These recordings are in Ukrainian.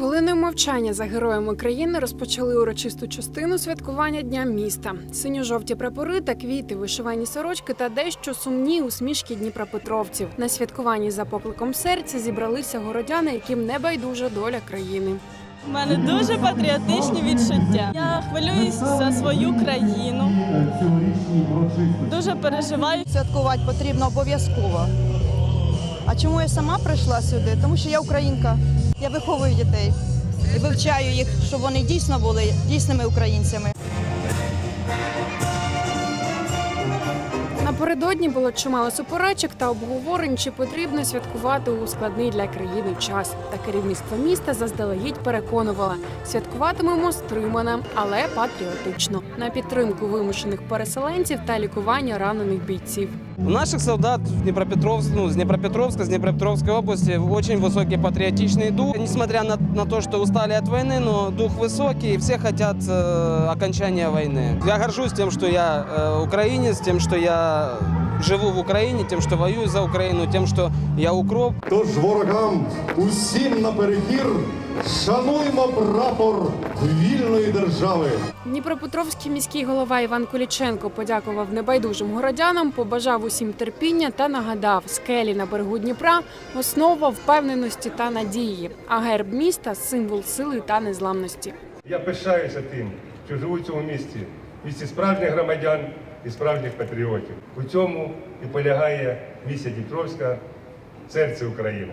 мовчання за героями країни розпочали урочисту частину святкування дня міста. Синьо-жовті прапори та квіти, вишивані сорочки та дещо сумні усмішки дніпропетровців. На святкуванні за покликом серця зібралися городяни, яким не байдужа доля країни. У мене дуже патріотичні відчуття. Я хвилююсь за свою країну. Дуже переживаю. Святкувати потрібно обов'язково. А чому я сама прийшла сюди? Тому що я українка. Я виховую дітей і вивчаю їх, щоб вони дійсно були дійсними українцями. Напередодні було чимало суперечок та обговорень, чи потрібно святкувати у складний для країни час. Та керівництво міста заздалегідь переконувало, святкуватимемо стримано, але патріотично на підтримку вимушених переселенців та лікування ранених бійців. У наших солдат в Днепропетровск, ну, с Днепропетровска, с Днепропетровской области очень высокий патриотичный дух. Несмотря на, на то, что устали от войны, но дух высокий, и все хотят э, окончания войны. Я горжусь тем, что я э, украинец, тем, что я живу в Украине, тем, что воюю за Украину, тем, что я укроп. Тож ворогам усім наперекір шануймо прапор вільної держави. Дніпропетровський міський голова Іван Куліченко подякував небайдужим городянам, побажав усім терпіння та нагадав, скелі на берегу Дніпра основа впевненості та надії. А герб міста символ сили та незламності. Я пишаюся тим, що живу в цьому місті, місті справжніх громадян і справжніх патріотів. У цьому і полягає місія Дніпровська, серце України.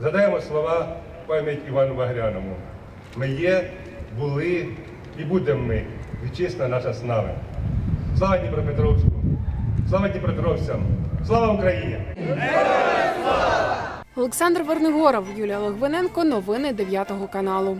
Задаємо слова пам'ять Івану Багряному. Ми є, були і будемо ми. Вітчизна наша слава. Слава Дніпропетровську! Слава Дніпропетровцям! Слава Україні! Олександр Вернигоров, Юлія Логвиненко. Новини 9 каналу.